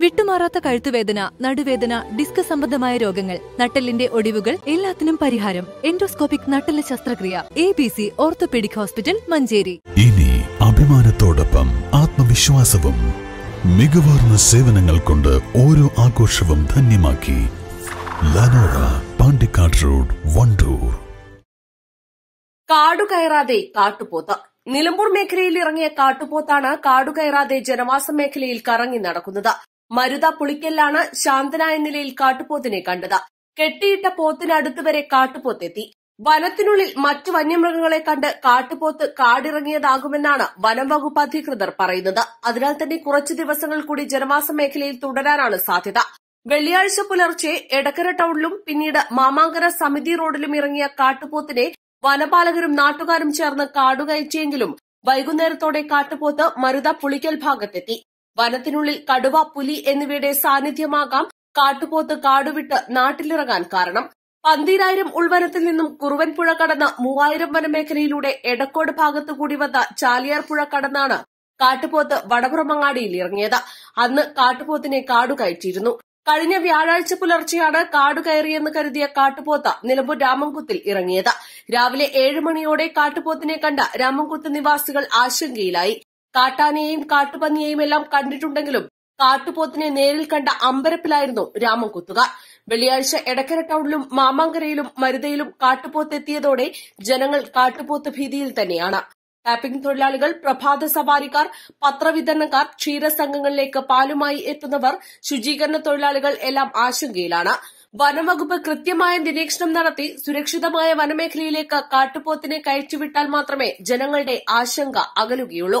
വിട്ടുമാറാത്ത കഴുത്തുവേദന നടുവേദന ഡിസ്ക് സംബന്ധമായ രോഗങ്ങൾ നട്ടലിന്റെ ഒടിവുകൾ എല്ലാത്തിനും പരിഹാരം. എൻഡോസ്കോപ്പിക് നട്ടെല്ല് ശസ്ത്രക്രിയ. A B C orthopaedic hospital Manjeri. ഇനി അഭിമാനത്തോടൊപ്പം ആത്മവിശ്വാസവും മികവാർന്ന സേവനങ്ങൾ കൊണ്ട് ഓരോ ആഘോഷവും ധന്യമാക്കി. ലനോറ പാണ്ടിക്കാട് റോഡ് വണ്ടൂർ. കാടുകയറാതെ കാട്ടുപോത്ത്. നിലമ്പൂർ മേഖലയിൽ ഇറങ്ങിയ കാട്ടുപോത്താണ് കാടുകയറാതെ ജനവാസ മേഖലയിൽ കറങ്ങി നടക്കുന്നത്. മരുത പുളിക്കലാണ് ശാന്തനായ നിലയിൽ കാട്ടുപോത്തിനെ കണ്ടത്. കെട്ടിയിട്ട പോത്തിനടുത്ത് വരെ കാട്ടുപോത്തെത്തി. വനത്തിനുള്ളിൽ മറ്റു വന്യമൃഗങ്ങളെ കണ്ട് കാട്ടുപോത്ത് കാടിറങ്ങിയതാകുമെന്നാണ് വനം വകുപ്പ് അധികൃതർ പറയുന്നത്. അതിനാൽ തന്നെ കുറച്ചു ദിവസങ്ങൾ കൂടി ജനവാസ മേഖലയിൽ തുടരാനാണ് സാധ്യത. വെള്ളിയാഴ്ച പുലർച്ചെ എടക്കര ടൌണിലും പിന്നീട് മാമാങ്കര സമിതി റോഡിലും ഇറങ്ങിയ കാട്ടുപോത്തിനെ വനപാലകരും നാട്ടുകാരും ചേർന്ന് കാടുകയറ്റിയെങ്കിലും വൈകുന്നേരത്തോടെ കാട്ടുപോത്ത് മരുത പുളിക്കൽ ഭാഗത്തെത്തി. വനത്തിനുള്ളിൽ കടുവ പുലി എന്നിവയുടെ സാന്നിധ്യമാകാം കാട്ടുപോത്ത് കാടുവിട്ട് നാട്ടിലിറങ്ങാൻ കാരണം. പന്തീരായിരം ഉൾവനത്തിൽ നിന്നും കുറുവൻപുഴ കടന്ന് മൂവായിരം വനമേഖലയിലൂടെ എടക്കോട് ഭാഗത്തുകൂടി വന്ന ചാലിയാർ പുഴ കടന്നാണ് കാട്ടുപോത്ത് വടപുറമങ്ങാടിയിൽ ഇറങ്ങിയത്. അന്ന് കാട്ടുപോത്തിനെ കാടുകയറ്റിയിരുന്നു കഴിഞ്ഞ വ്യാഴാഴ്ച പുലർച്ചെയാണ് കാട് കയറിയെന്ന് കരുതിയ കാട്ടുപോത്ത് നിലമ്പൂർ രാമൻകുത്തിൽ ഇറങ്ങിയത്. രാവിലെ ഏഴ് മണിയോടെ കാട്ടുപോത്തിനെ കണ്ട രാമൻകുത്ത് നിവാസികൾ ആശങ്കയിലായി. കാട്ടാനയെയും കാട്ടുപന്നിയെയും എല്ലാം കണ്ടിട്ടുണ്ടെങ്കിലും കാട്ടുപോത്തിനെ നേരിൽ കണ്ട അമ്പരപ്പിലായിരുന്നു രാമൻകുത്തുകാർ വെള്ളിയാഴ്ച എടക്കര ടൌണിലും മാമാങ്കരയിലും മരുതയിലും കാട്ടുപോത്ത് എത്തിയതോടെ ജനങ്ങൾ കാട്ടുപോത്ത് ഭീതിയിൽ തന്നെയാണ്. ടാപ്പിംഗ് തൊഴിലാളികൾ പ്രഭാത സവാരിക്കാർ പത്രവിതരണക്കാർ ക്ഷീരസംഘങ്ങളിലേക്ക് പാലുമായി എത്തുന്നവർ ശുചീകരണ തൊഴിലാളികൾ എല്ലാം ആശങ്കയിലാണ്. വനംവകുപ്പ് കൃത്യമായ നിരീക്ഷണം നടത്തി സുരക്ഷിതമായ വനമേഖലയിലേക്ക് കാട്ടുപോത്തിനെ കയറ്റിവിട്ടാൽ മാത്രമേ ജനങ്ങളുടെ ആശങ്ക അകലുകയുള്ളൂ.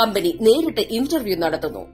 കമ്പനി നേരിട്ട് ഇന്റർവ്യൂ നടത്തുന്നു